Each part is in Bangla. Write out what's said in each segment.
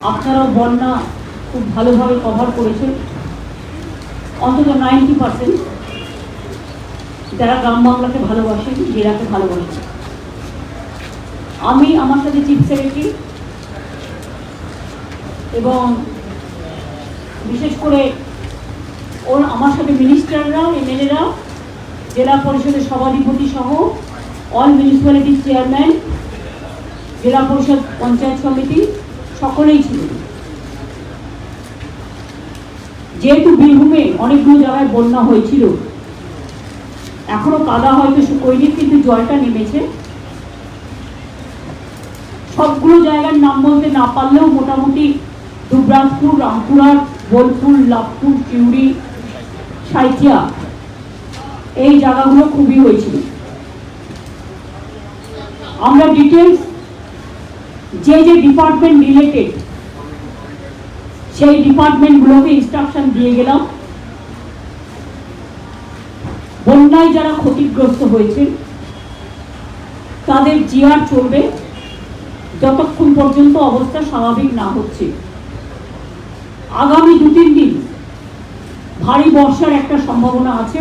আপনারাও বন্যা খুব ভালোভাবে কভার করেছেন অন্তত নাইনটি পার্সেন্ট যারা গ্রাম বাংলাকে ভালোবাসেন জেলাকে ভালোবাসেন আমি আমার সাথে চিফ সেক্রেটারি এবং বিশেষ করে ওর আমার সাথে মিনিস্টাররা এমএলএরা জেলা পরিষদের সভাধিপতি সহ অল মিউনিসিপ্যালিটির চেয়ারম্যান জেলা পরিষদ পঞ্চায়েত সমিতি সকলেই ছিলেন যেহেতু বীরভূমে অনেকগুলো জায়গায় বন্যা হয়েছিল, এখনও কাদা হয়তো শুকোয়নি কিন্তু জলটা নেমেছে। সবগুলো জায়গার নাম বলতে না পারলেও মোটামুটি দুবরাজপুর, রামপুরহাট, বোলপুর, লাভপুর চিউড়ি সাইথিয়া, এই জায়গাগুলো খুবই হয়েছিল। আমরা ডিটেলস যে যে ডিপার্টমেন্ট রিলেটেড সেই ডিপার্টমেন্টগুলোকে ইনস্ট্রাকশন দিয়ে গেলাম। বন্যায় যারা ক্ষতিগ্রস্ত হয়েছে, তাদের জিআর চলবে। যতক্ষণ পর্যন্ত অবস্থা স্বাভাবিক না হচ্ছে। আগামী দু তিন দিন ভারী বর্ষার একটা সম্ভাবনা আছে,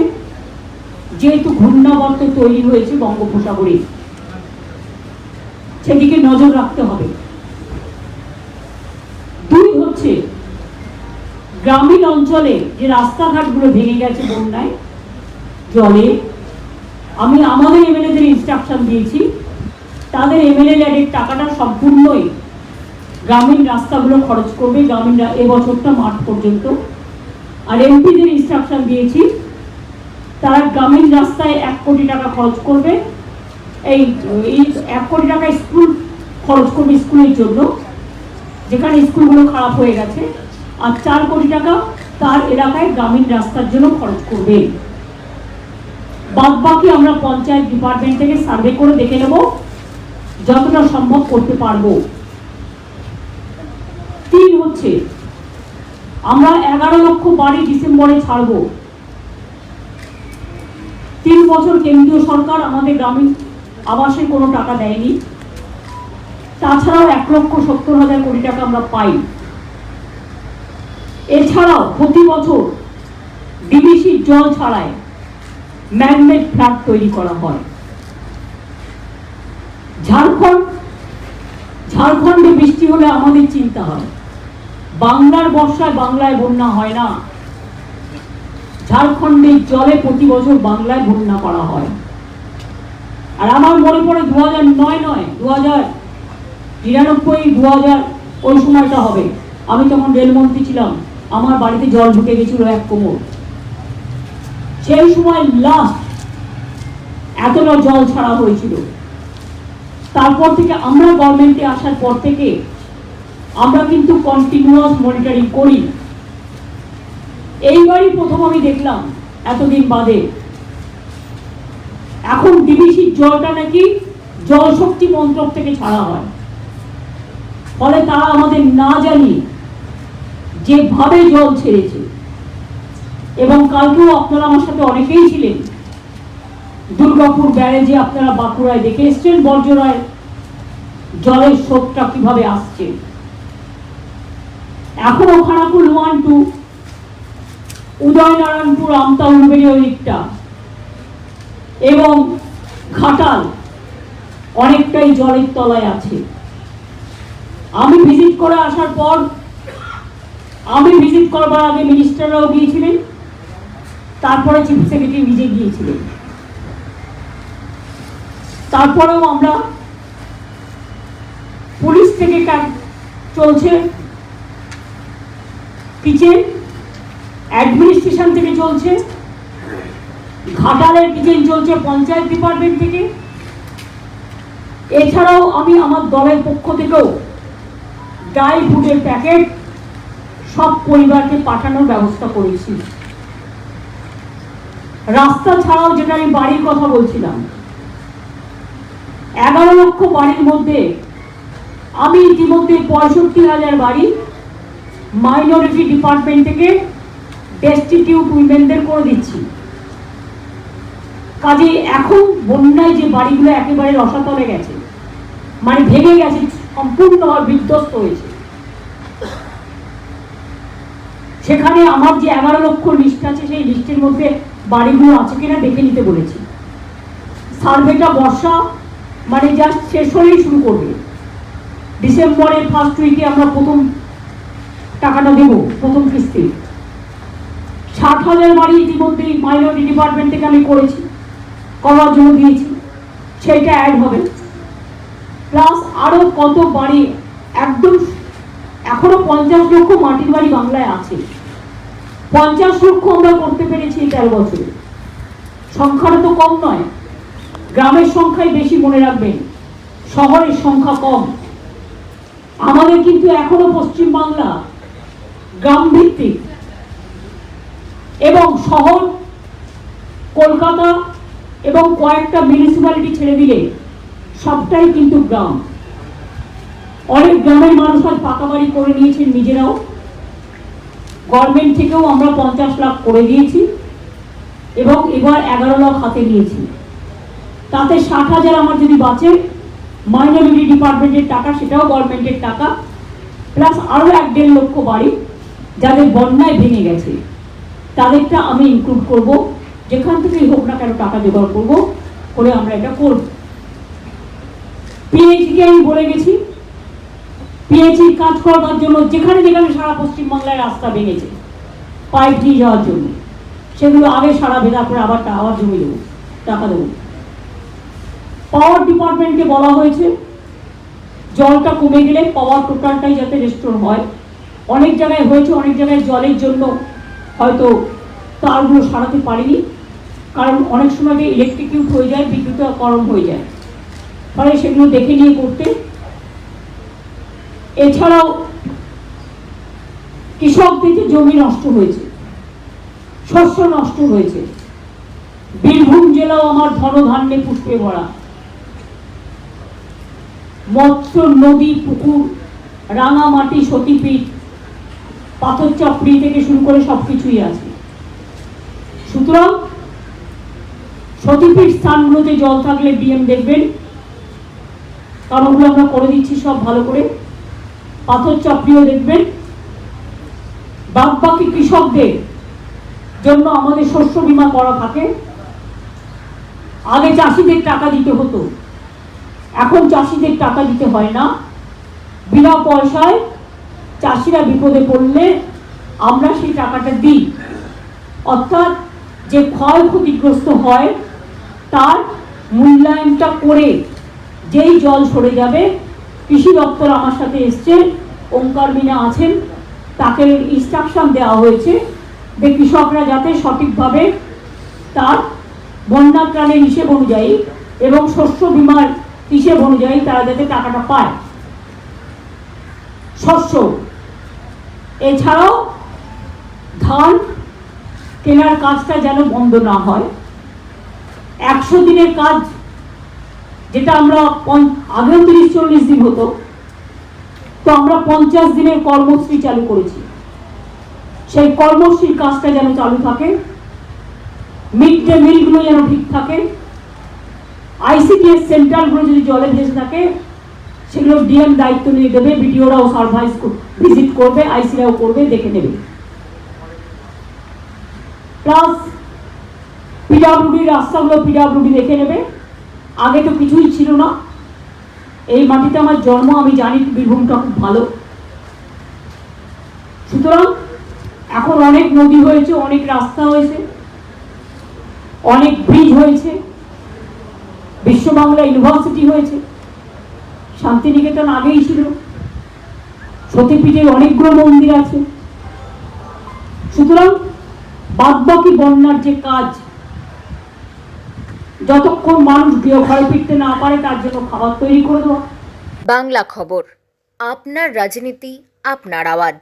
যেহেতু ঘূর্ণাবর্ত তৈরি হয়েছে বঙ্গোপসাগরে। সেদিকে নজর রাখতে হবে। দুই হচ্ছে, গ্রামীণ অঞ্চলে যে রাস্তাঘাটগুলো ভেঙে গেছে বন্যায়, জলে, আমি আমাদের এমএলএদের ইনস্ট্রাকশন দিয়েছি, তাদের এমএলএ ল্যাডের টাকাটা সম্পূর্ণই গ্রামীণ রাস্তাগুলো খরচ করবে গ্রামীণ এবছরটা মার্চ পর্যন্ত। আর এমপিদের ইনস্ট্রাকশন দিয়েছি, তারা গ্রামীণ রাস্তায় এক কোটি টাকা খরচ করবে এই এক কোটি টাকা স্কুল, খরচ করবে স্কুলের জন্য। যেখানে স্কুলগুলো খারাপ হয়ে গেছে, আর চার কোটি টাকা তার এলাকায় গ্রামীণ রাস্তার জন্য খরচ করবে। বাদ বাকি আমরা পঞ্চায়েত ডিপার্টমেন্ট থেকে সার্ভে করে দেখে নেব যতটা সম্ভব করতে পারব। তিন হচ্ছে, আমরা এগারো লক্ষ বাড়ি ডিসেম্বরে ছাড়বো। তিন বছর কেন্দ্রীয় সরকার আমাদের গ্রামীণ আবাসে কোনো টাকা দেয়নি। তাছাড়াও এক লক্ষ সত্তর হাজার কোটি টাকা আমরা পাই। এছাড়াও প্রতি বছর ডিবিসির জল ছাড়ায় ম্যাগনেট ফ্ল্যাট তৈরি করা হয়। ঝাড়খণ্ড, ঝাড়খণ্ডে বৃষ্টি হলে আমাদের চিন্তা হয়। বাংলার বর্ষায় বাংলায় বন্যা হয় না। ঝাড়খণ্ডের জলে প্রতি বছর বাংলায় বন্যা করা হয়। আর আমার মনে পড়ে দু হাজার নয় নয় দু হাজার নিরানব্বই দু হাজার ওই সময়টা হবে। আমি তখন রেলমন্ত্রী ছিলাম। আমার বাড়িতে জল ঢুকে গেছিল এক কোমর। সেই সময় লাস্ট এতটা জল ছাড়া হয়েছিল। তারপর থেকে আমরা গভর্নমেন্টে আসার পর থেকে আমরা কিন্তু কন্টিনিউয়াস মনিটরিং করি। এইবারই প্রথম আমি দেখলাম, এতদিন বাদে এখন ডিবিসির জলটা নাকি জলশক্তি মন্ত্রক থেকে ছাড়া হয়। ফলে তারা আমাদের না জানি যেভাবে জল ছেড়েছে। এবং কালকেও আপনারা আমার সাথে অনেকেই ছিলেন। দুর্গাপুর ব্যারেজে আপনারা বাঁকুড়ায় দেখে এসছেন বর্জরায় জলের স্রোতটা কীভাবে আসছে। এখনও খানাকুল ওয়ান টু উদয়নারায়ণপুর আমতা উলবেড়ি ওই দিকটা। এবং ঘাটাল অনেকটাই জলের তলায় আছে। আমি ভিজিট করে আসার পর, আমি ভিজিট করবার আগে মিনিস্টাররাও গিয়েছিলেন, তারপরে চিফ সেক্রেটারি নিজে গিয়েছিলেন। তারপরেও আমরা পুলিশ থেকে ক্যাম্প চলছে কিচেন অ্যাডমিনিস্ট্রেশন থেকে চলছে ঘাটালের কিচেন চলছে পঞ্চায়েত ডিপার্টমেন্ট থেকে। এছাড়াও আমি আমার দলের পক্ষ থেকেও ড্রাই ফুডের প্যাকেট সব পরিবারকে পাঠানোর ব্যবস্থা করেছি। রাস্তা ছাড়াও যেটা আমি বাড়ির কথা বলছিলাম, এগারো লক্ষ বাড়ির মধ্যে আমি ইতিমধ্যে পঁয়ষট্টি হাজার বাড়ি মাইনরিটি ডিপার্টমেন্ট থেকে ডেস্টিটিউট উইমেনদের করে দিচ্ছি। কাজে এখন বন্যায় যে বাড়িগুলো একেবারে রসাতলে গেছে মানে ভেঙে গেছে, সম্পূর্ণভাবে বিধ্বস্ত হয়েছে। সেখানে আমার যে এগারো লক্ষ লিস্ট আছে, সেই লিস্টের মধ্যে বাড়িগুলো আছে কিনা দেখে নিতে বলেছি। সার্ভেটা বর্ষা মানে জাস্ট শেষ হলেই শুরু করবে। ডিসেম্বরের ফার্স্ট উইকে আমরা প্রথম টাকাটা দেবো, প্রথম কিস্তি। ষাট হাজার বাড়ি ইতিমধ্যেই মাইনরিটি ডিপার্টমেন্ট থেকে আমি করেছি। করার জন্য দিয়েছি। সেইটা অ্যাড হবে। প্লাস আরও কত বাড়ি একদম এখনও পঞ্চাশ লক্ষ মাটির বাড়ি বাংলায় আছে। পঞ্চাশ লক্ষ আমরা করতে পেরেছি এই তেরো বছরে। সংখ্যাটা তো কম নয়। গ্রামের সংখ্যাই বেশি মনে রাখবেন। শহরের সংখ্যা কম। আমাদের কিন্তু এখনও পশ্চিম বাংলা গ্রাম ভিত্তিক এবং শহর, কলকাতা এবং কয়েকটা মিউনিসিপ্যালিটি ছেড়ে দিলে সবটাই কিন্তু গ্রাম। অনেক গ্রামের মানুষ আজ পাকা বাড়ি করে নিয়েছেন নিজেরাও। গভর্নমেন্ট থেকেও আমরা পঞ্চাশ লাখ করে দিয়েছি এবং এবার এগারো লাখ হাতে নিয়েছি। তাতে ষাট হাজার আমার যদি বাঁচে মাইনরিটি ডিপার্টমেন্টের টাকা, সেটাও গভর্নমেন্টের টাকা প্লাস আরও এক দেড় লক্ষ বাড়ি, যাদের বন্যায় ভেঙে গেছে, তাদেরটা আমি ইনক্লুড করব। যেখান থেকেই হোক না কেন টাকা জোগাড় করব করে আমরা এটা করব। পিএইচকে আমি বলে গেছি। পিএইচির কাজ করবার জন্য যেখানে যেখানে সারা পশ্চিমবাংলায় রাস্তা ভেঙেছে, পাইপ নিয়ে যাওয়ার জন্য, সেগুলো আগে সারা ভেঙার করে আবার আবার জমি দেবো, টাকা দেবো। পাওয়ার ডিপার্টমেন্টকে বলা হয়েছে, জলটা কমে গেলে পাওয়ার টোটালটাই যাতে রেস্টোর হয়। অনেক জায়গায় হয়েছে, অনেক জায়গায় জলের জন্য হয়তো তারগুলো সারাতে পারিনি। কারণ অনেক সময় ইলেকট্রিকিউট হয়ে যায় বিদ্যুতাকরণ হয়ে যায়। ফলে সেগুলো দেখে নিয়ে করতে। এছাড়াও কৃষকদের যে জমি নষ্ট হয়েছে, শস্য নষ্ট হয়েছে, বীরভূম জেলাও আমার ধনধান্যে পুষ্পে ভরা। মৎস্য, নদী, পুকুর রাঙামাটি সতীপীঠ পাথর চাপড়ি থেকে শুরু করে সবকিছুই আছে। সুতরাং সতীপীঠ স্থানগুলোতে জল থাকলে ডিএম দেখবেন। কারণ ওগুলো আমরা করে দিচ্ছি সব ভালো করে। পাথর চাপড়িও দেখবেন। বাদ বাকি কৃষকদের জন্য আমাদের শস্য বিমা করা থাকে। আগে চাষিদের টাকা দিতে হতো। এখন চাষিদের টাকা দিতে হয় না। বিনা পয়সায় চাষিরা বিপদে পড়লে আমরা সেই টাকাটা দিই। অর্থাৎ যে ক্ষয়ক্ষতিগ্রস্ত হয় তার মূল্যায়নটা করে যেই জল সরে যাবে, কৃষি দপ্তর আমার সাথে এসছে, ওঙ্কার মিনা আছেন, তাকে ইনস্ট্রাকশন দেওয়া হয়েছে যে কৃষকরা যাতে সঠিকভাবে তার বন্যা ত্রাণের হিসেব অনুযায়ী এবং শস্য বীমার হিসেব অনুযায়ী তারা যাতে টাকাটা পায়। শস্য, এছাড়াও ধান, কেনার কাজটা যেন বন্ধ না হয়। একশো দিনের কাজ, যেটা আমরা আগেও তিরিশ চল্লিশ দিন হতো, তো আমরা পঞ্চাশ দিনের কর্মশ্রী চালু করেছি। সেই কর্মশ্রীর কাজটা যেন চালু থাকে, মিড ডে মিলগুলো যেন ঠিক থাকে, আইসিডিএস সেন্টারগুলো যদি জলে ভেসে থাকে, সেগুলো ডিএম দায়িত্ব নিয়ে দেবে, বিডিওরাও সার্ভাইস ভিজিট করবে, আইসিরাও করবে, দেখে নেবে। প্লাস পিডাব্লিউডি রাস্তাগুলো পিডাব্লিউডি দেখে নেবে। আগে তো কিছুই ছিল না। এই মাটিতে আমার জন্ম, আমি জানি বীরভূমটা খুব ভালো। সুতরাং এখন অনেক নদী হয়েছে, অনেক রাস্তা হয়েছে, অনেক ব্রিজ হয়েছে, বিশ্ববাংলা ইউনিভার্সিটি হয়েছে। শান্তিনিকেতন আগেই ছিল। সতীপীঠের অনেকগুলো মন্দির আছে। সুতরাং বাদবাকি বন্যার যে কাজ যতক্ষণ মানুষ ঘরে ফিরতে না পারে, তার জন্য খাবার তৈরি করে দেওয়া। বাংলা খবর, আপনার রাজনীতি, আপনার আওয়াজ।